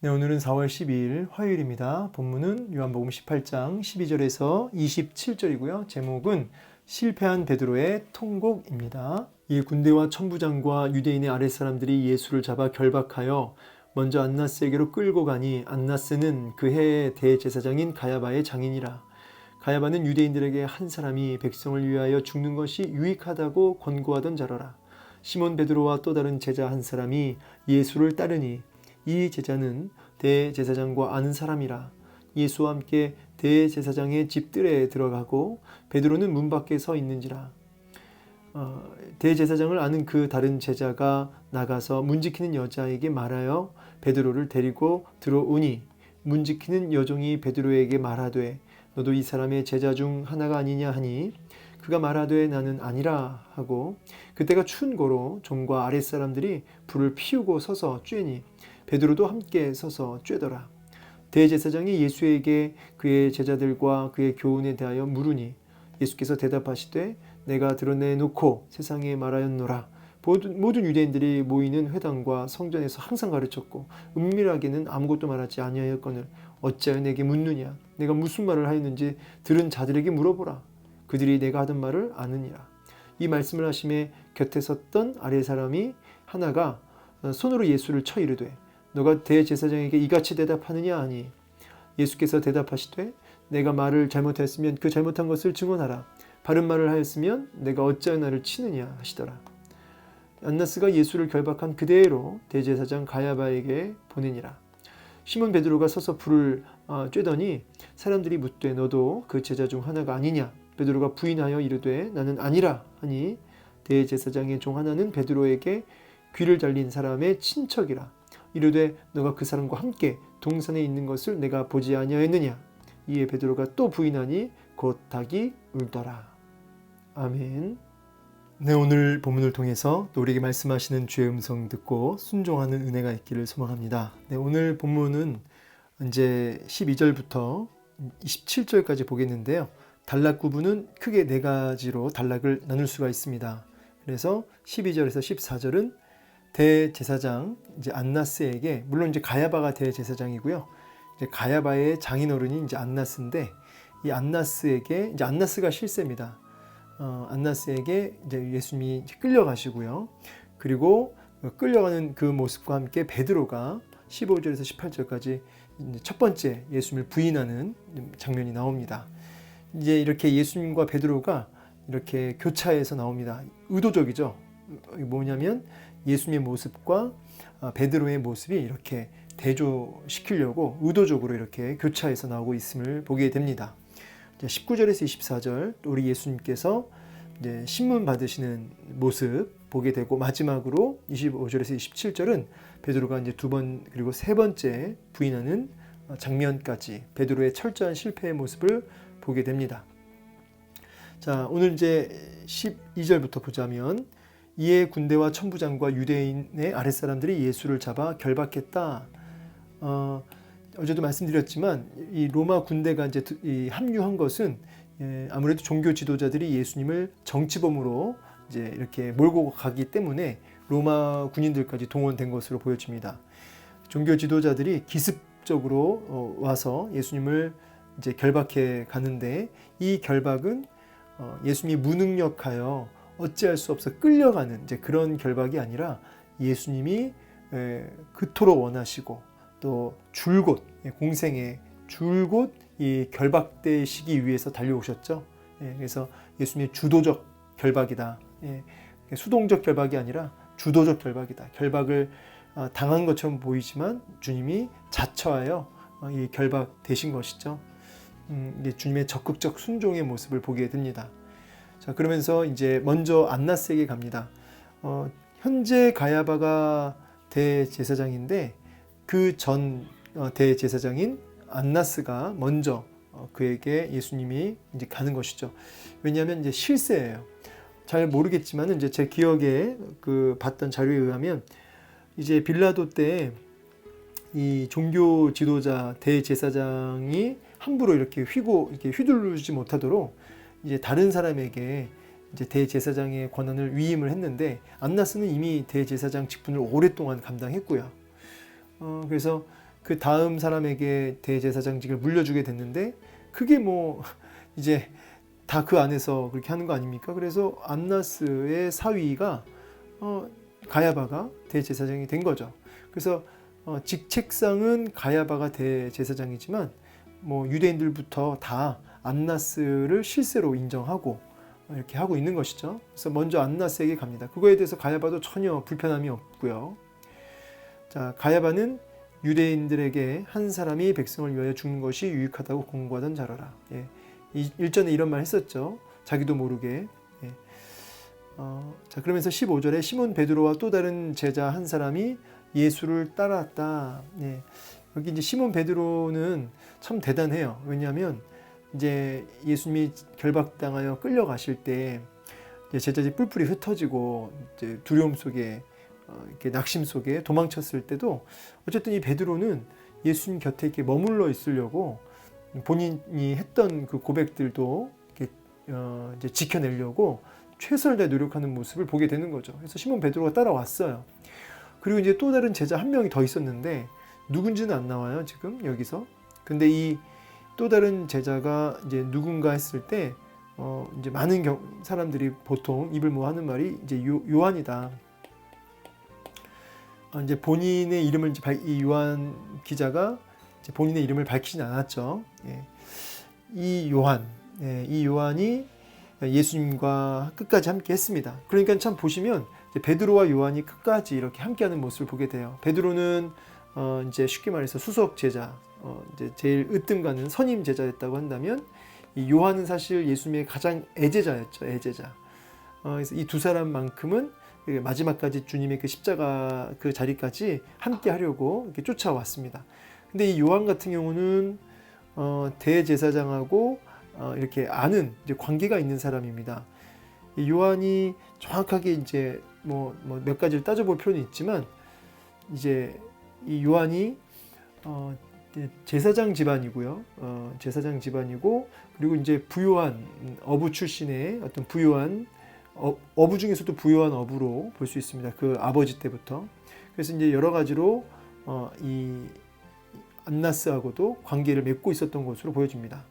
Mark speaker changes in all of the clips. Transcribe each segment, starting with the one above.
Speaker 1: 네, 오늘은 4월 12일 화요일입니다. 본문은 요한복음 18장 12절에서 27절이고요. 제목은 실패한 베드로의 통곡입니다. 이 군대와 천부장과 유대인의 아랫사람들이 예수를 잡아 결박하여 먼저 안나스에게로 끌고 가니 안나스는 그 해의 대제사장인 가야바의 장인이라. 가야바는 유대인들에게 한 사람이 백성을 위하여 죽는 것이 유익하다고 권고하던 자러라. 시몬 베드로와 또 다른 제자 한 사람이 예수를 따르니 이 제자는 대제사장과 아는 사람이라 예수와 함께 대제사장의 집들에 들어가고 베드로는 문 밖에 서 있는지라. 어, 대제사장을 아는 그 다른 제자가 나가서 문 지키는 여자에게 말하여 베드로를 데리고 들어오니 문 지키는 여종이 베드로에게 말하되 너도 이 사람의 제자 중 하나가 아니냐 하니 그가 말하되 나는 아니라 하고 그때가 추운 고로 종과 아랫사람들이 불을 피우고 서서 쬐니 베드로도 함께 서서 쬐더라. 대제사장이 예수에게 그의 제자들과 그의 교훈에 대하여 물으니 예수께서 대답하시되 내가 드러내놓고 세상에 말하였노라. 모든, 유대인들이 모이는 회당과 성전에서 항상 가르쳤고 은밀하게는 아무것도 말하지 아니하였거늘 어찌하여 내게 묻느냐? 내가 무슨 말을 하였는지 들은 자들에게 물어보라. 그들이 내가 하던 말을 아느니라. 이 말씀을 하심에 곁에 섰던 아래 사람이 하나가 손으로 예수를 쳐 이르되 너가 대제사장에게 이같이 대답하느냐 하니 예수께서 대답하시되 내가 말을 잘못했으면 그 잘못한 것을 증언하라. 바른 말을 하였으면 내가 어찌하여 나를 치느냐 하시더라. 안나스가 예수를 결박한 그대로 대제사장 가야바에게 보내니라. 시몬 베드로가 서서 불을 어, 쬐더니 사람들이 묻되 너도 그 제자 중 하나가 아니냐? 베드로가 부인하여 이르되 나는 아니라 하니 대제사장의 종 하나는 베드로에게 귀를 잘린 사람의 친척이라 이르되 너가 그 사람과 함께 동산에 있는 것을 내가 보지 아니하였느냐? 이에 베드로가 또 부인하니 곧 닭이 울더라. 아멘. 네 오늘 본문을 통해서 또 우리에게 말씀하시는 주의 음성 듣고 순종하는 은혜가 있기를 소망합니다. 네 오늘 본문은 이제 12절부터 27절까지 보겠는데요. 단락 구분은 크게 네 가지로 단락을 나눌 수가 있습니다. 그래서 12절에서 14절은 대제사장 이제 안나스에게 물론 이제 가야바가 대제사장이고요. 이제 가야바의 장인어른이 이제 안나스인데 이 안나스에게 이제 안나스가 실세입니다. 어, 안나스에게 이제 예수님이 이제 끌려가시고요. 그리고 끌려가는 그 모습과 함께 베드로가 15절에서 18절까지 첫 번째 예수님을 부인하는 장면이 나옵니다. 이제 이렇게 예수님과 베드로가 이렇게 교차해서 나옵니다. 의도적이죠. 뭐냐면 예수님의 모습과 아, 베드로의 모습이 이렇게 대조시키려고 의도적으로 이렇게 교차해서 나오고 있음을 보게 됩니다. 19절에서 24절 우리 예수님께서 이제 신문 받으시는 모습 보게 되고 마지막으로 25절에서 27절은 베드로가 이제 두 번 그리고 세 번째 부인하는 장면까지 베드로의 철저한 실패의 모습을 보게 됩니다. 자, 오늘 이제 12절부터 보자면 이에 군대와 천부장과 유대인의 아랫사람들이 예수를 잡아 결박했다. 어, 어제도 말씀드렸지만 이 로마 군대가 이제 이 합류한 것은 예, 아무래도 종교 지도자들이 예수님을 정치범으로 이제 이렇게 몰고 가기 때문에 로마 군인들까지 동원된 것으로 보여집니다. 종교 지도자들이 기습적으로 어, 와서 예수님을 이제 결박해 가는데 이 결박은 어, 예수님이 무능력하여 어찌할 수 없어 끌려가는 이제 그런 결박이 아니라 예수님이 그토록 원하시고 또 줄곧 예, 공생에 줄곧 이 결박되시기 위해서 달려오셨죠. 예, 그래서 예수님의 주도적 결박이다. 예, 수동적 결박이 아니라 주도적 결박이다. 결박을 어, 당한 것처럼 보이지만 주님이 자처하여 어, 이 결박 되신 것이죠. 음, 주님의 적극적 순종의 모습을 보게 됩니다. 자, 그러면서 이제 먼저 안나스에게 갑니다. 어, 현재 가야바가 대제사장인데 그전 어, 대제사장인 안나스가 먼저 어, 그에게 예수님이 이제 가는 것이죠. 왜냐하면 이제 실세예요. 잘 모르겠지만 이제 제 기억에 그 봤던 자료에 의하면 이제 빌라도 때 이 종교 지도자 대제사장이 함부로 이렇게 휘고 이렇게 휘두르지 못하도록 이제 다른 사람에게 이제 대제사장의 권한을 위임을 했는데 안나스는 이미 대제사장 직분을 오랫동안 감당했고요. 어, 그래서 그 다음 사람에게 대제사장직을 물려주게 됐는데 그게 뭐 이제 다 그 안에서 그렇게 하는 거 아닙니까? 그래서 안나스의 사위가 어, 가야바가 대제사장이 된 거죠. 그래서 어, 직책상은 가야바가 대제사장이지만 뭐 유대인들부터 다 안나스를 실세로 인정하고 이렇게 하고 있는 것이죠. 그래서 먼저 안나스에게 갑니다. 그거에 대해서 가야바도 전혀 불편함이 없고요. 자, 가야바는 유대인들에게 한 사람이 백성을 위하여 죽는 것이 유익하다고 공부하던 자라라. 예. 이, 일전에 이런 말 했었죠. 자기도 모르게. 예. 어, 자, 그러면서 15절에 시몬 베드로와 또 다른 제자 한 사람이 예수를 따랐다. 예. 여기 이제 시몬 베드로는 참 대단해요. 왜냐하면 이제 예수님이 결박당하여 끌려가실 때 제자들이 뿔뿔이 흩어지고 두려움 속에 어, 이렇게 낙심 속에 도망쳤을 때도 어쨌든 이 베드로는 예수님 곁에 이렇게 머물러 있으려고 본인이 했던 그 고백들도 어, 이제 지켜내려고 최선을 다해 노력하는 모습을 보게 되는 거죠. 그래서 시몬 베드로가 따라왔어요. 그리고 이제 또 다른 제자 한 명이 더 있었는데 누군지는 안 나와요 지금 여기서. 근데 이 또 다른 제자가 이제 누군가 했을 때 어, 이제 많은 경, 사람들이 보통 입을 모아하는 말이 이제 요, 요한이다. 어, 이제 본인의 이름을 이제 발- 이 요한 기자가 이제 본인의 이름을 밝히진 않았죠. 예. 이 요한, 예, 이 요한이 예수님과 끝까지 함께 했습니다. 그러니까 참 보시면 베드로와 요한이 끝까지 이렇게 함께하는 모습을 보게 돼요. 베드로는 어, 이제 쉽게 말해서 수석 제자, 어, 이제 제일 으뜸가는 선임 제자였다고 한다면 이 요한은 사실 예수님의 가장 애제자였죠. 애제자. 어, 그래서 이 두 사람만큼은 그 마지막까지 주님의 그 십자가 그 자리까지 함께 하려고 이렇게 쫓아왔습니다. 근데 이 요한 같은 경우는 어, 대제사장하고 어, 이렇게 아는 관계가 있는 사람입니다. 이 요한이 정확하게 이제 뭐 몇 가지를 따져볼 필요는 있지만 이제 이 요한이 어, 이 제 제사장 집안이고요. 어, 제사장 집안이고 그리고 이제 부요한 음, 어부 출신의 어떤 부요한 어, 어부 중에서도 부요한 어부로 볼 수 있습니다. 그 아버지 때부터. 그래서 이제 여러 가지로 어, 이 안나스하고도 관계를 맺고 있었던 것으로 보여집니다.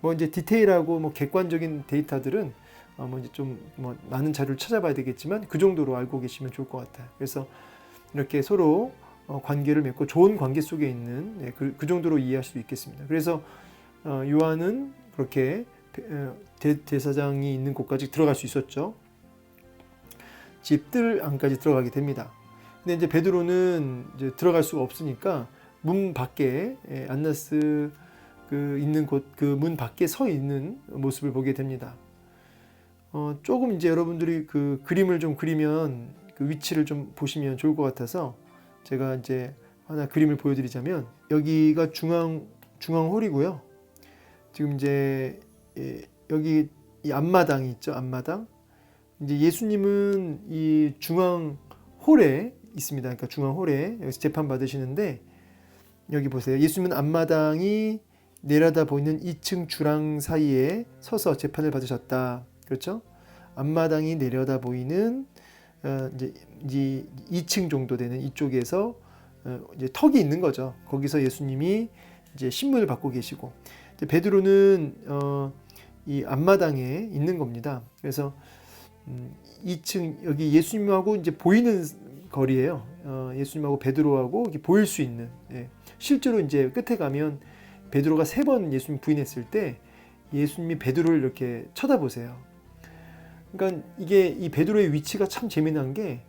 Speaker 1: 뭐 이제 디테일하고 뭐 객관적인 데이터들은 어, 뭐 이제 좀뭐 많은 자료를 찾아봐야 되겠지만 그 정도로 알고 계시면 좋을 것 같아요. 그래서 이렇게 서로 어, 관계를 맺고 좋은 관계 속에 있는 네, 그, 그 정도로 이해할 수 있겠습니다. 그래서 어, 요한은 그렇게 어, 대, 대사장이 있는 곳까지 들어갈 수 있었죠. 집들 안까지 들어가게 됩니다. 근데 이제 베드로는 이제 들어갈 수가 없으니까 문 밖에 예, 안나스 그 있는 곳 그 문 밖에 서 있는 모습을 보게 됩니다. 어, 조금 이제 여러분들이 그 그림을 좀 그리면 그 위치를 좀 보시면 좋을 것 같아서 제가 이제 하나 그림을 보여드리자면 여기가 중앙 중앙 홀이고요. 지금 이제 예, 여기 이 앞마당이 있죠. 앞마당. 이제 예수님은 이 중앙 홀에 있습니다. 그러니까 중앙 홀에 여기서 재판 받으시는데 여기 보세요. 예수님은 앞마당이 내려다 보이는 2층 주랑 사이에 서서 재판을 받으셨다. 그렇죠? 앞마당이 내려다 보이는 어, 이제, 이제 2층 정도 되는 이쪽에서 어, 이제 턱이 있는 거죠. 거기서 예수님이 이제 신문을 받고 계시고 베드로는 어, 이 앞마당에 있는 겁니다. 그래서 음, 2층 여기 예수님하고 이제 보이는 거리예요. 어, 예수님하고 베드로하고 보일 수 있는. 예. 실제로 이제 끝에 가면 베드로가 세 번 예수님 부인했을 때 예수님이 베드로를 이렇게 쳐다보세요. 그러니까 이게 이 베드로의 위치가 참 재미난 게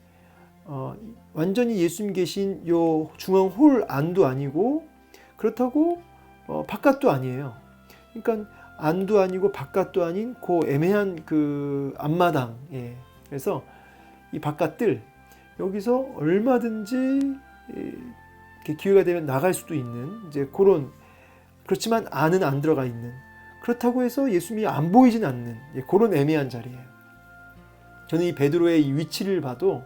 Speaker 1: 어, 완전히 예수님 계신 요 중앙 홀 안도 아니고 그렇다고 어, 바깥도 아니에요. 그러니까 안도 아니고 바깥도 아닌 그 애매한 그 앞마당. 예. 그래서 이 바깥들 여기서 얼마든지 예, 이렇게 기회가 되면 나갈 수도 있는 이제 그런 그렇지만 안은 안 들어가 있는 그렇다고 해서 예수님이 안 보이진 않는 예, 그런 애매한 자리예요. 저는 이 베드로의 이 위치를 봐도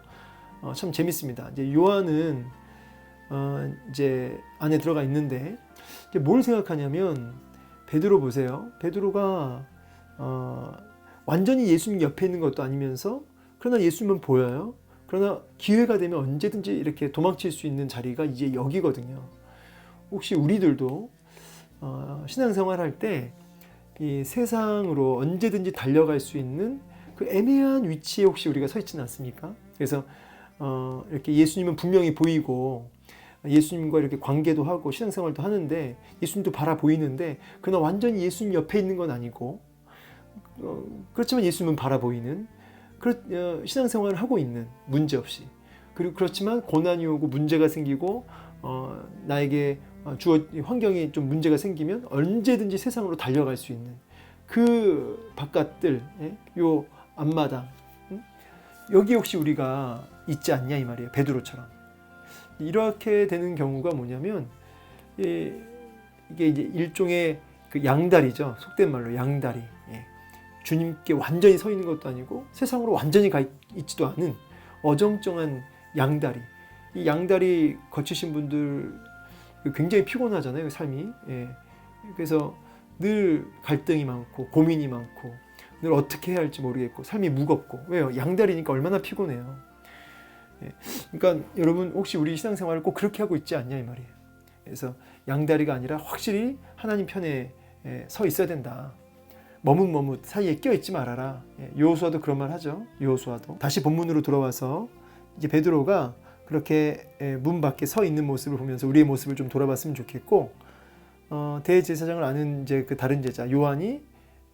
Speaker 1: 어, 참 재밌습니다. 이제 요한은 어, 이제 안에 들어가 있는데 이제 뭘 생각하냐면 베드로 보세요. 베드로가 어, 완전히 예수님 옆에 있는 것도 아니면서 그러나 예수님은 보여요. 그러나 기회가 되면 언제든지 이렇게 도망칠 수 있는 자리가 이제 여기거든요. 혹시 우리들도 어, 신앙생활 할때 이 세상으로 언제든지 달려갈 수 있는 그 애매한 위치에 혹시 우리가 서 있지는 않습니까? 그래서 어, 이렇게 예수님은 분명히 보이고 예수님과 이렇게 관계도 하고 신앙생활도 하는데 예수님도 바라 보이는데 그러나 완전히 예수님 옆에 있는 건 아니고 어, 그렇지만 예수님은 바라 보이는 그렇, 어, 신앙생활을 하고 있는 문제 없이 그리고 그렇지만 고난이 오고 문제가 생기고 어, 나에게 어, 주어 환경이 좀 문제가 생기면 언제든지 세상으로 달려갈 수 있는 그 바깥들 예? 요 앞마당. 응? 여기 혹시 우리가 있지 않냐 이 말이에요. 베드로처럼. 이렇게 되는 경우가 뭐냐면 예, 이게 이제 일종의 그 양다리죠. 속된 말로 양다리. 예. 주님께 완전히 서 있는 것도 아니고 세상으로 완전히 가 있, 있지도 않은 어정쩡한 양다리. 이 양다리 거치신 분들 굉장히 피곤하잖아요 삶이. 예. 그래서 늘 갈등이 많고 고민이 많고 늘 어떻게 해야 할지 모르겠고 삶이 무겁고. 왜요? 양다리니까 얼마나 피곤해요. 예. 그러니까 여러분 혹시 우리 신앙생활을 꼭 그렇게 하고 있지 않냐 이 말이에요. 그래서 양다리가 아니라 확실히 하나님 편에 예, 서 있어야 된다. 머뭇머뭇 사이에 껴있지 말아라. 예, 요호수아도 그런 말 하죠. 요호수아도. 다시 본문으로 돌아와서 이제 베드로가 그렇게 예, 문 밖에 서 있는 모습을 보면서 우리의 모습을 좀 돌아봤으면 좋겠고 어, 대제사장을 아는 이제 그 다른 제자 요한이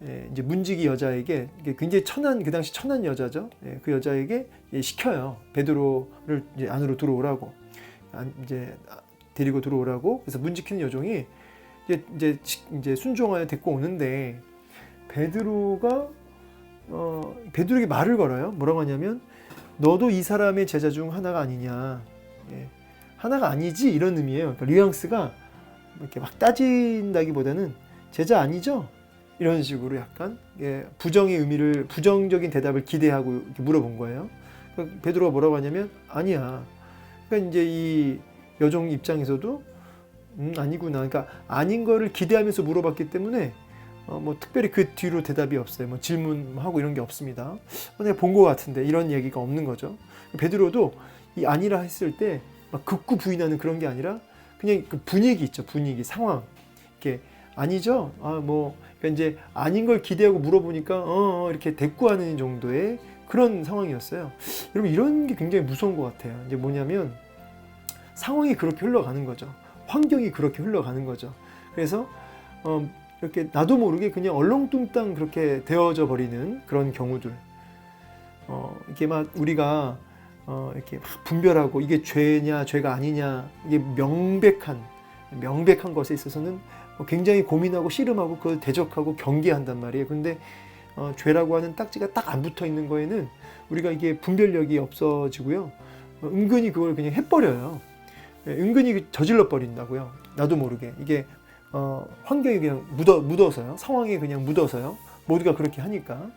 Speaker 1: 예, 이제 문지기 여자에게 굉장히 천한 그 당시 천한 여자죠. 예, 그 여자에게 예, 시켜요. 베드로를 이제 안으로 들어오라고 안- 이제 데리고 들어오라고. 그래서 문지키는 여종이 이제 이제 시- 이제 순종하여 데리고 오는데 베드로가 어 베드로에게 말을 걸어요. 뭐라고 하냐면 너도 이 사람의 제자 중 하나가 아니냐. 예, 하나가 아니지 이런 의미예요. 그러니까 뉘앙스가 이렇게 막 따진다기보다는 제자 아니죠? 이런 식으로 약간 예, 부정의 의미를 부정적인 대답을 기대하고 물어본 거예요. 그러니까 베드로가 뭐라고 하냐면 아니야. 그러니까 이제 이 여종 입장에서도 음, 아니구나. 그러니까 아닌 거를 기대하면서 물어봤기 때문에 어, 뭐 특별히 그 뒤로 대답이 없어요. 뭐 질문하고 이런 게 없습니다. 어, 내가 본 것 같은데 이런 얘기가 없는 거죠. 베드로도 이 아니라 했을 때 막 극구 부인하는 그런 게 아니라 그냥 그 분위기 있죠. 분위기, 상황. 이렇게 아니죠. 아, 뭐 그러니까 이제 아닌 걸 기대하고 물어보니까 어, 어 이렇게 대꾸하는 정도의 그런 상황이었어요. 여러분 이런 게 굉장히 무서운 것 같아요. 이제 뭐냐면 상황이 그렇게 흘러가는 거죠. 환경이 그렇게 흘러가는 거죠. 그래서 어, 이렇게 나도 모르게 그냥 얼렁뚱땅 그렇게 되어져 버리는 그런 경우들. 어, 이게 막 우리가 어, 이렇게 막 분별하고 이게 죄냐 죄가 아니냐 이게 명백한 명백한 것에 있어서는 어, 굉장히 고민하고 씨름하고 그걸 대적하고 경계한단 말이에요. 근데 어, 죄라고 하는 딱지가 딱 안 붙어 있는 거에는 우리가 이게 분별력이 없어지고요. 어, 은근히 그걸 그냥 해버려요. 예, 은근히 저질러 버린다고요. 나도 모르게 이게 어, 환경이 그냥 묻어 묻어서요. 상황이 그냥 묻어서요. 모두가 그렇게 하니까.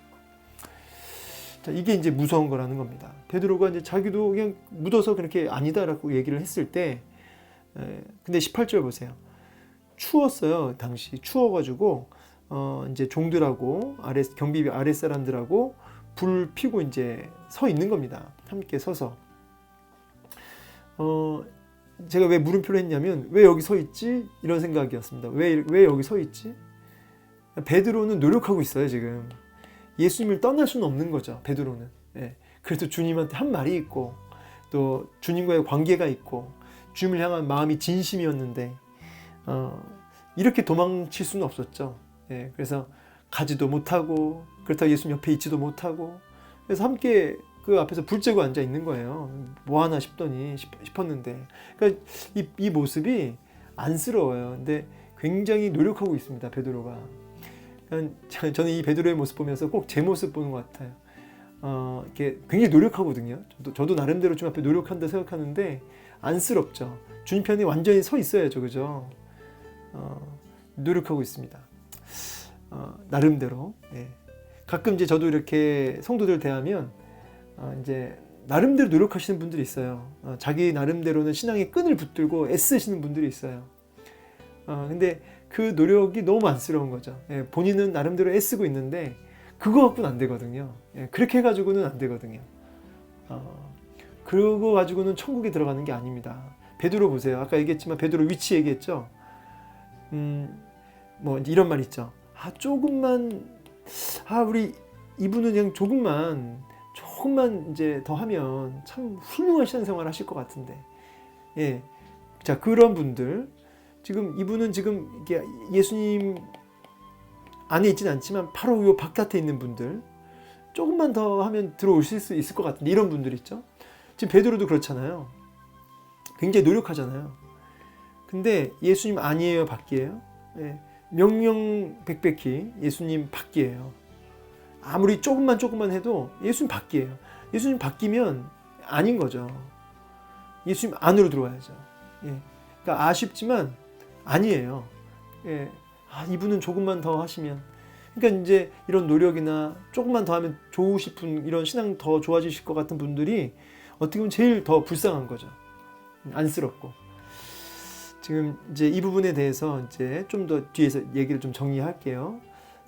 Speaker 1: 자, 이게 이제 무서운 거라는 겁니다. 베드로가 이제 자기도 그냥 묻어서 그렇게 아니다라고 얘기를 했을 때, 에, 근데 18절 보세요. 추웠어요. 당시 추워가지고 어, 이제 종들하고 아래 경비 아래 사람들하고 불 피고 이제 서 있는 겁니다. 함께 서서. 어, 제가 왜 물음표를 했냐면 왜 여기 서 있지 이런 생각이었습니다. 왜 왜 여기 서 있지? 베드로는 노력하고 있어요 지금. 예수님을 떠날 수는 없는 거죠. 베드로는. 예. 그래서 주님한테 한 말이 있고 또 주님과의 관계가 있고 주님을 향한 마음이 진심이었는데 어, 이렇게 도망칠 수는 없었죠. 예. 그래서 가지도 못하고 그렇다고 예수님 옆에 있지도 못하고 그래서 함께 그 앞에서 불 쬐고 앉아 있는 거예요. 뭐 하나 싶더니 싶, 싶었는데 그러니까 이, 이 모습이 안쓰러워요. 근데 굉장히 노력하고 있습니다. 베드로가. 그러니까 저- 저는 이 베드로의 모습 보면서 꼭 제 모습 보는 것 같아요. 어, 이렇게 굉장히 노력하거든요. 저도, 저도 나름대로 좀 앞에 노력한다 생각하는데 안쓰럽죠. 주님 편에 완전히 서 있어야죠, 그죠? 어, 노력하고 있습니다. 어, 나름대로. 예. 가끔 이제 저도 이렇게 성도들 대하면 어, 이제 나름대로 노력하시는 분들이 있어요. 어, 자기 나름대로는 신앙의 끈을 붙들고 애쓰시는 분들이 있어요. 어, 근데 그 노력이 너무 안쓰러운 거죠. 예, 본인은 나름대로 애쓰고 있는데 그거 갖고는 안 되거든요. 예, 그렇게 해가지고는 안 되거든요. 어, 그거 가지고는 천국에 들어가는 게 아닙니다. 베드로 보세요. 아까 얘기했지만 베드로 위치 얘기했죠. 음, 뭐 이런 말 있죠. 아 조금만 아 우리 이분은 그냥 조금만 조금만 이제 더 하면 참 훌륭한 신앙생활 하실 것 같은데. 예. 자, 그런 분들 지금 이분은 지금 이게 예수님 안에 있지는 않지만 바로 요 바깥에 있는 분들 조금만 더 하면 들어오실 수 있을 것 같은데 이런 분들 있죠. 지금 베드로도 그렇잖아요. 굉장히 노력하잖아요. 근데 예수님 아니에요, 밖이에요? 예. 명령백백히 예수님 밖이에요. 아무리 조금만 조금만 해도 예수님 밖이에요. 예수님 바뀌면 아닌 거죠. 예수님 안으로 들어와야죠. 예. 그러니까 아쉽지만 아니에요. 예. 아, 이분은 조금만 더 하시면. 그러니까 이제 이런 노력이나 조금만 더 하면 좋으시분 이런 신앙 더 좋아지실 것 같은 분들이 어떻게 보면 제일 더 불쌍한 거죠. 안쓰럽고. 지금 이제 이 부분에 대해서 이제 좀 더 뒤에서 얘기를 좀 정리할게요.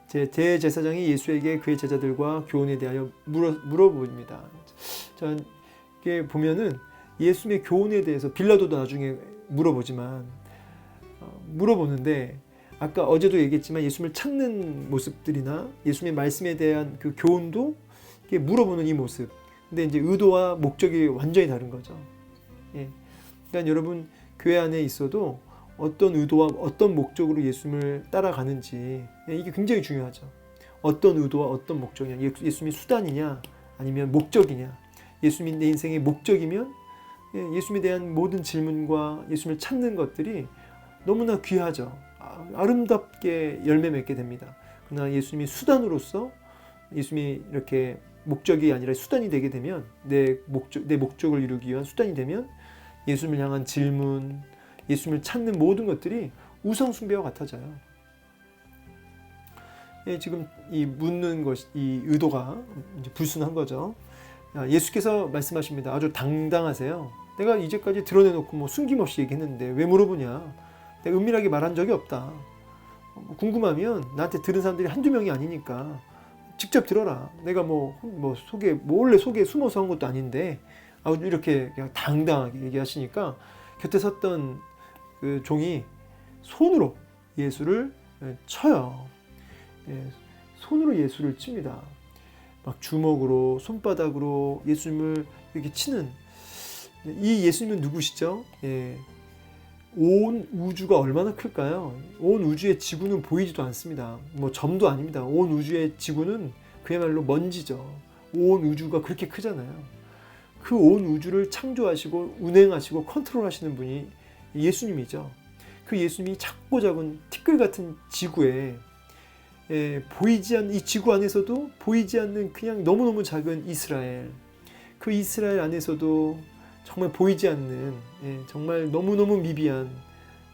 Speaker 1: 제 대제사장이 예수에게 그의 제자들과 교훈에 대하여 물어 물어봅니다. 자, 이게 보면은 예수님의 교훈에 대해서 빌라도도 나중에 물어보지만 어, 물어보는데 아까 어제도 얘기했지만 예수님을 찾는 모습들이나 예수님의 말씀에 대한 그 교훈도 이게 물어보는 이 모습. 근데 이제 의도와 목적이 완전히 다른 거죠. 예. 그러니까 여러분 교회 안에 있어도 어떤 의도와 어떤 목적으로 예수님을 따라가는지 예, 이게 굉장히 중요하죠. 어떤 의도와 어떤 목적이냐, 예, 예수님이 수단이냐, 아니면 목적이냐. 예수님이 내 인생의 목적이면 예, 예수님에 대한 모든 질문과 예수님을 찾는 것들이 너무나 귀하죠. 아, 아름답게 열매 맺게 됩니다. 그러나 예수님이 수단으로서 예수님이 이렇게 목적이 아니라 수단이 되게 되면 내 목적 내 목적을 이루기 위한 수단이 되면 예수님을 향한 질문, 예수님을 찾는 모든 것들이 우상 숭배와 같아져요. 예, 지금 이 묻는 것, 이 의도가 불순한 거죠. 예수께서 말씀하십니다. 아주 당당하세요. 내가 이제까지 드러내놓고 뭐 숨김없이 얘기했는데 왜 물어보냐? 내가 은밀하게 말한 적이 없다. 뭐 궁금하면 나한테 들은 사람들이 한두 명이 아니니까 직접 들어라. 내가 뭐, 뭐 속에, 몰래 속에 숨어서 한 것도 아닌데 아주 이렇게 그냥 당당하게 얘기하시니까 곁에 섰던 그 종이 손으로 예수를 쳐요. 예, 손으로 예수를 칩니다. 막 주먹으로 손바닥으로 예수님을 이렇게 치는 이 예수님은 누구시죠? 예, 온 우주가 얼마나 클까요? 온 우주의 지구는 보이지도 않습니다. 뭐 점도 아닙니다. 온 우주의 지구는 그야말로 먼지죠. 온 우주가 그렇게 크잖아요. 그 온 우주를 창조하시고 운행하시고 컨트롤하시는 분이 예수님이죠. 그 예수님이 작고 작은 티끌 같은 지구에 예, 보이지 않는 이 지구 안에서도 보이지 않는 그냥 너무너무 작은 이스라엘 그 이스라엘 안에서도 정말 보이지 않는 예, 정말 너무너무 미비한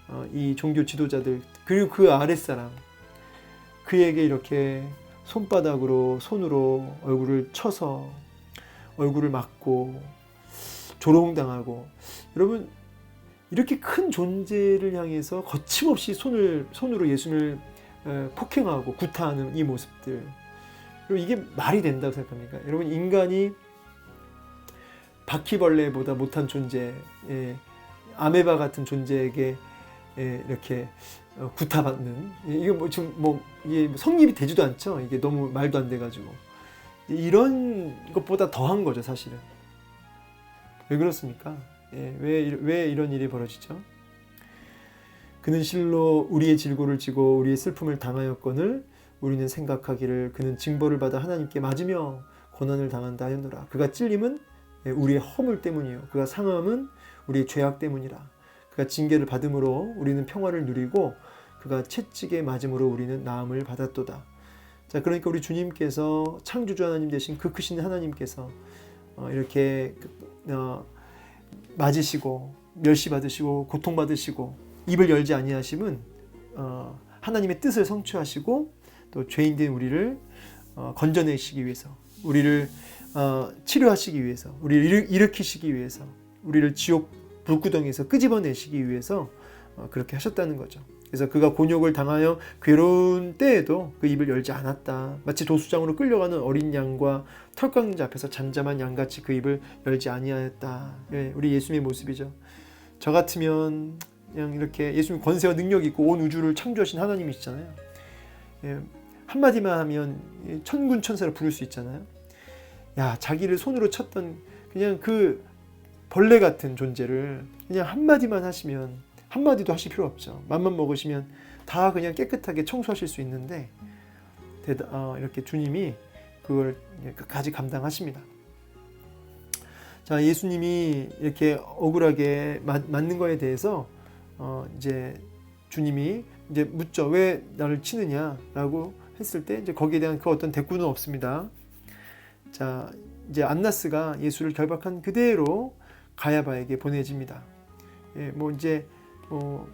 Speaker 1: 어, 이 종교 지도자들 그리고 그 아랫사람 그에게 이렇게 손바닥으로 손으로 얼굴을 쳐서 얼굴을 맞고 조롱당하고 여러분 이렇게 큰 존재를 향해서 거침없이 손을 손으로 예수님을 폭행하고 구타하는 이 모습들 그리고 이게 말이 된다고 생각합니까? 여러분 인간이 바퀴벌레보다 못한 존재, 예, 아메바 같은 존재에게 예, 이렇게 어, 구타받는 이게 뭐 지금 뭐 이게 성립이 되지도 않죠. 이게 너무 말도 안 돼가지고 이런 것보다 더한 거죠, 사실은. 왜 그렇습니까? 예, 왜, 왜 이런 일이 벌어지죠? 그는 실로 우리의 질고를 지고 우리의 슬픔을 당하였거늘 우리는 생각하기를 그는 징벌을 받아 하나님께 맞으며 고난을 당한다 하였노라. 그가 찔림은 예, 우리의 허물 때문이요. 그가 상함은 우리의 죄악 때문이라. 그가 징계를 받음으로 우리는 평화를 누리고 그가 채찍에 맞음으로 우리는 나음을 받았도다. 자, 그러니까 우리 주님께서 창조주 하나님 되신 그 크신 하나님께서 어, 이렇게 어, 맞으시고 멸시 받으시고 고통 받으시고 입을 열지 아니하심은 어, 하나님의 뜻을 성취하시고 또 죄인된 우리를 어, 건져내시기 위해서 우리를 어, 치료하시기 위해서 우리를 일으키시기 위해서 우리를 지옥 불구덩이에서 끄집어내시기 위해서 어, 그렇게 하셨다는 거죠. 그래서 그가 곤욕을 당하여 괴로운 때에도 그 입을 열지 않았다. 마치 도수장으로 끌려가는 어린 양과 털강자 앞에서 잠잠한 양같이 그 입을 열지 아니하였다. 예, 우리 예수님의 모습이죠. 저 같으면 그냥 이렇게 예수님 권세와 능력이 있고 온 우주를 창조하신 하나님이시잖아요. 예, 한마디만 하면 천군 천사를 부를 수 있잖아요. 야, 자기를 손으로 쳤던 그냥 그 벌레 같은 존재를 그냥 한마디만 하시면 한마디도 하실 필요 없죠. 맘만 먹으시면 다 그냥 깨끗하게 청소하실 수 있는데 어, 이렇게 주님이 그걸 끝까지 감당하십니다. 자, 예수님이 이렇게 억울하게 맞, 맞는 거에 대해서 어, 이제 주님이 이제 묻죠. 왜 나를 치느냐라고 했을 때 이제 거기에 대한 그 어떤 대꾸는 없습니다. 자, 이제 안나스가 예수를 결박한 그대로 가야바에게 보내집니다. 예, 뭐 이제 뭐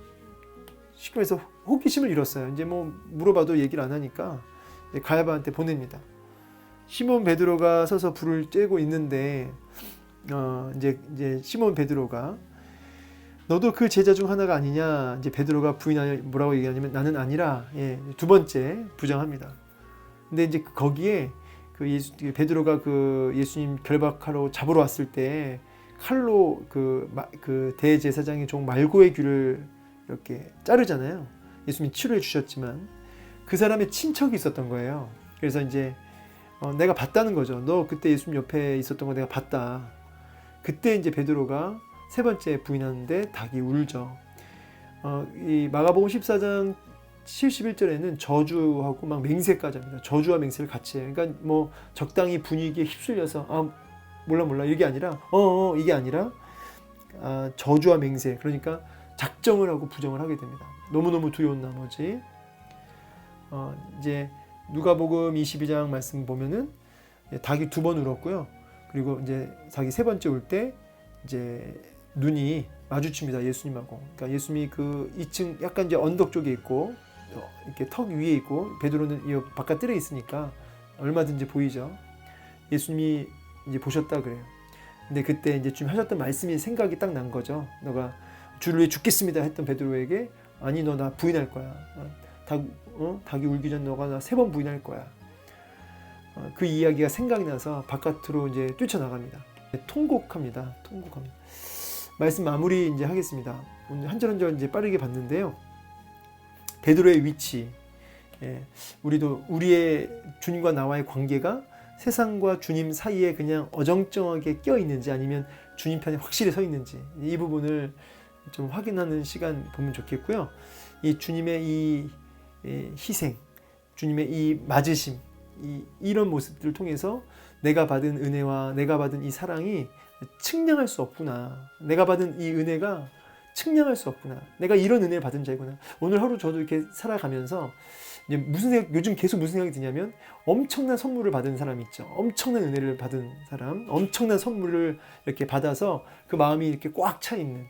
Speaker 1: 쉽게 말해서 호기심을 잃었어요. 이제 뭐 물어봐도 얘기를 안 하니까 가야바한테 보냅니다. 시몬 베드로가 서서 불을 쬐고 있는데 어 이제 이제 시몬 베드로가 너도 그 제자 중 하나가 아니냐 이제 베드로가 부인하냐 뭐라고 얘기하냐면 나는 아니라 예, 두 번째 부정합니다. 근데 이제 거기에 그 예수 베드로가 그 예수님 결박하러 잡으러 왔을 때 칼로 그, 그 대제사장의 종 말고의 귀를 이렇게 자르잖아요. 예수님이 치료해 주셨지만 그 사람의 친척이 있었던 거예요. 그래서 이제 어, 내가 봤다는 거죠. 너 그때 예수님 옆에 있었던 거 내가 봤다. 그때 이제 베드로가 세 번째 부인하는데 닭이 울죠. 어, 이 마가복음 14장 71절에는 저주하고 막 맹세까지 합니다. 저주와 맹세를 같이 해요. 그러니까 뭐 적당히 분위기에 휩쓸려서 아 몰라 몰라 이게 아니라 어, 어 이게 아니라 아, 저주와 맹세 그러니까 작정을 하고 부정을 하게 됩니다. 너무 너무 두려운 나머지 어, 이제 누가복음 22장 말씀 보면은 닭이 두 번 울었고요. 그리고 이제 자기 세 번째 울 때 이제 눈이 마주칩니다. 예수님하고. 그러니까 예수님이 그 2층 약간 이제 언덕 쪽에 있고 어, 이렇게 턱 위에 있고 베드로는 이 바깥 뜰에 있으니까 얼마든지 보이죠. 예수님이 이제 보셨다 그래요. 근데 그때 이제 좀 하셨던 말씀이 생각이 딱 난 거죠. 너가 주를 위해 죽겠습니다 했던 베드로에게 아니 너 나 부인할 거야. 어, 닭, 어? 닭이 울기 전 너가 나 세 번 부인할 거야. 어, 그 이야기가 생각이 나서 바깥으로 이제 뛰쳐나갑니다. 통곡합니다. 통곡합니다. 말씀 마무리 이제 하겠습니다. 한절 한절 이제 빠르게 봤는데요. 베드로의 위치, 예, 우리도 우리의 주님과 나와의 관계가 세상과 주님 사이에 그냥 어정쩡하게 껴 있는지 아니면 주님 편에 확실히 서 있는지 이 부분을 좀 확인하는 시간 보면 좋겠고요. 이 주님의 이 희생, 주님의 이 맞으심, 이, 이런 모습들을 통해서 내가 받은 은혜와 내가 받은 이 사랑이 측량할 수 없구나. 내가 받은 이 은혜가 측량할 수 없구나. 내가 이런 은혜를 받은 자이구나. 오늘 하루 저도 이렇게 살아가면서 이제 무슨 생각, 요즘 계속 무슨 생각이 드냐면 엄청난 선물을 받은 사람 있죠. 엄청난 은혜를 받은 사람, 엄청난 선물을 이렇게 받아서 그 마음이 이렇게 꽉 차 있는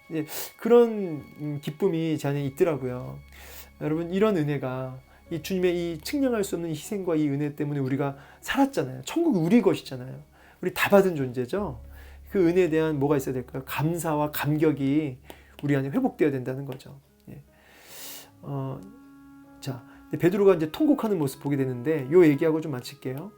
Speaker 1: 그런 음, 기쁨이 제 안에 있더라고요. 여러분 이런 은혜가 이 주님의 이 측량할 수 없는 희생과 이 은혜 때문에 우리가 살았잖아요. 천국이 우리 것이잖아요. 우리 다 받은 존재죠. 그 은혜에 대한 뭐가 있어야 될까요? 감사와 감격이 우리 안에 회복되어야 된다는 거죠. 예. 어, 자, 베드로가 이제 통곡하는 모습 보게 되는데 요 얘기하고 좀 마칠게요.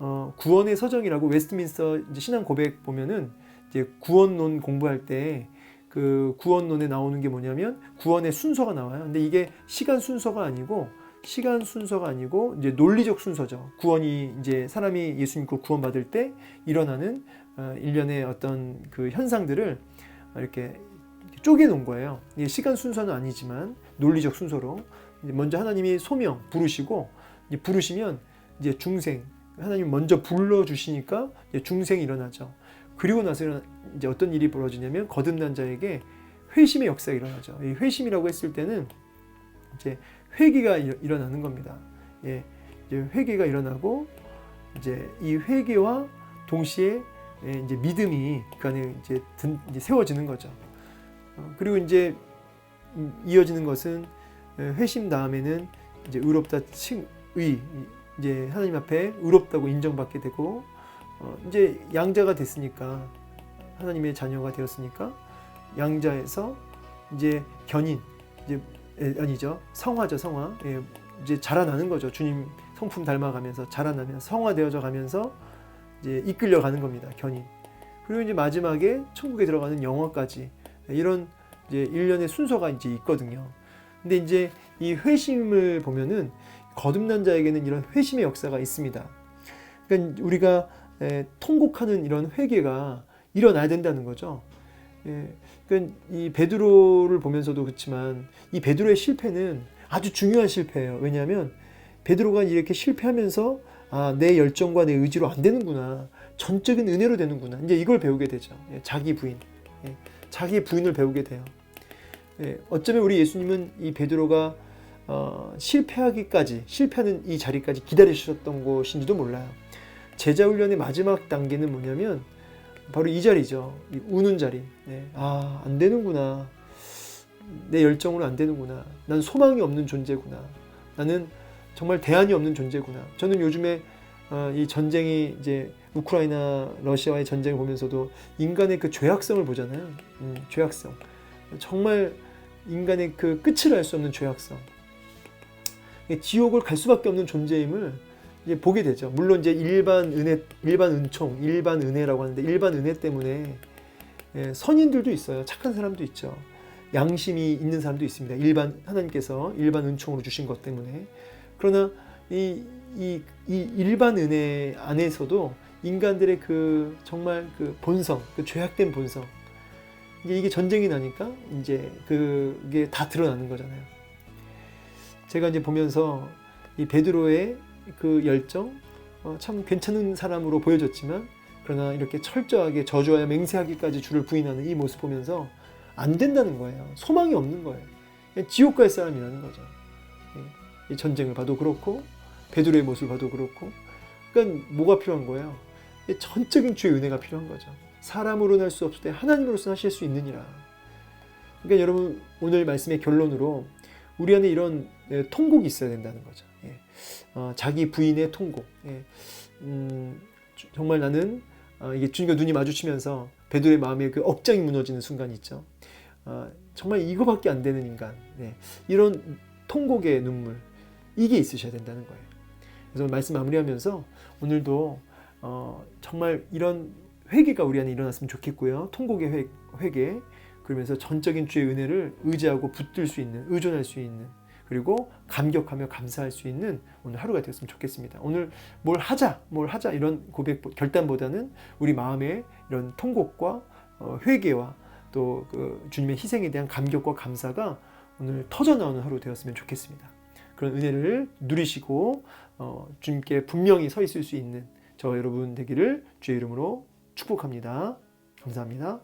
Speaker 1: 어, 구원의 서정이라고 웨스트민스터 신앙 고백 보면은 이제 구원론 공부할 때 그 구원론에 나오는 게 뭐냐면 구원의 순서가 나와요. 근데 이게 시간 순서가 아니고 시간 순서가 아니고 이제 논리적 순서죠. 구원이 이제 사람이 예수 님고 구원 받을 때 일어나는 어, 일련의 어떤 그 현상들을 이렇게 쪼개 놓은 거예요. 시간 순서는 아니지만 논리적 순서로 먼저 하나님이 소명 부르시고 이제 부르시면 이제 중생 하나님 먼저 불러 주시니까 중생이 일어나죠. 그리고 나서 이제 어떤 일이 벌어지냐면 거듭난 자에게 회심의 역사가 일어나죠. 이 회심이라고 했을 때는 이제 회개가 일어나는 겁니다. 예, 이제 회개가 일어나고 이제 이 회개와 동시에 예, 이제 믿음이 그 안에 이제, 든, 이제 세워지는 거죠. 어, 그리고 이제 이어지는 것은 예, 회심 다음에는 이제 의롭다 칭의 이제 하나님 앞에 의롭다고 인정받게 되고 어 이제 양자가 됐으니까 하나님의 자녀가 되었으니까 양자에서 이제 견인 이제 아니죠. 성화죠 성화. 예, 이제 자라나는 거죠. 주님 성품 닮아가면서 자라나면서 성화되어져 가면서 이제 이끌려 가는 겁니다 견인. 그리고 이제 마지막에 천국에 들어가는 영화까지 이런 이제 일련의 순서가 이제 있거든요. 근데 이제 이 회심을 보면은 거듭난 자에게는 이런 회심의 역사가 있습니다. 그러니까 우리가 에, 통곡하는 이런 회개가 일어나야 된다는 거죠. 예, 그러니까 이 베드로를 보면서도 그렇지만 이 베드로의 실패는 아주 중요한 실패예요. 왜냐하면 베드로가 이렇게 실패하면서 아, 내 열정과 내 의지로 안 되는구나. 전적인 은혜로 되는구나. 이제 이걸 배우게 되죠. 예, 자기 부인. 예, 자기 부인을 배우게 돼요. 예, 어쩌면 우리 예수님은 이 베드로가 어, 실패하기까지 실패하는 이 자리까지 기다리셨던 것인지도 몰라요. 제자 훈련의 마지막 단계는 뭐냐면 바로 이 자리죠. 이 우는 자리. 예, 아, 안 되는구나. 내 열정으로 안 되는구나. 난 소망이 없는 존재구나. 나는 정말 대안이 없는 존재구나. 저는 요즘에 어, 이 전쟁이 이제 우크라이나 러시아와의 전쟁을 보면서도 인간의 그 죄악성을 보잖아요. 음, 죄악성. 정말 인간의 그 끝을 알 수 없는 죄악성. 지옥을 갈 수밖에 없는 존재임을 이제 보게 되죠. 물론 이제 일반 은혜, 일반 은총, 일반 은혜라고 하는데 일반 은혜 때문에 예, 선인들도 있어요. 착한 사람도 있죠. 양심이 있는 사람도 있습니다. 일반 하나님께서 일반 은총으로 주신 것 때문에 그러나 이, 이, 이 일반 은혜 안에서도 인간들의 그 정말 그 본성, 그 죄악된 본성 이게 전쟁이 나니까 이제 그게 다 드러나는 거잖아요. 제가 이제 보면서 이 베드로의 그 열정 어, 참 괜찮은 사람으로 보여졌지만 그러나 이렇게 철저하게 저주하여 맹세하기까지 주를 부인하는 이 모습 보면서 안 된다는 거예요. 소망이 없는 거예요. 지옥 갈 사람이라는 거죠. 예. 이 전쟁을 봐도 그렇고 베드로의 모습을 봐도 그렇고 그러니까 뭐가 필요한 거예요? 이 전적인 주의 은혜가 필요한 거죠. 사람으로는 할 수 없을 때 하나님으로서 하실 수 있느니라. 그러니까 여러분 오늘 말씀의 결론으로 우리 안에 이런 예, 통곡이 있어야 된다는 거죠. 예. 어, 자기 부인의 통곡. 예. 음, 주- 정말 나는 어, 이게 주님과 눈이 마주치면서 베드로의 마음에 그 억장이 무너지는 순간이 있죠. 어, 정말 이거밖에 안 되는 인간. 예. 이런 통곡의 눈물 이게 있으셔야 된다는 거예요. 그래서 말씀 마무리하면서 오늘도 어, 정말 이런 회개가 우리 안에 일어났으면 좋겠고요. 통곡의 회, 회개 그러면서 전적인 주의 은혜를 의지하고 붙들 수 있는 의존할 수 있는 그리고 감격하며 감사할 수 있는 오늘 하루가 되었으면 좋겠습니다. 오늘 뭘 하자, 뭘 하자 이런 고백 결단보다는 우리 마음에 이런 통곡과 어, 회개와 또 그 주님의 희생에 대한 감격과 감사가 오늘 터져 나오는 하루 되었으면 좋겠습니다. 그런 은혜를 누리시고 어, 주님께 분명히 서 있을 수 있는 저 여러분 되기를 주의 이름으로 축복합니다. 감사합니다.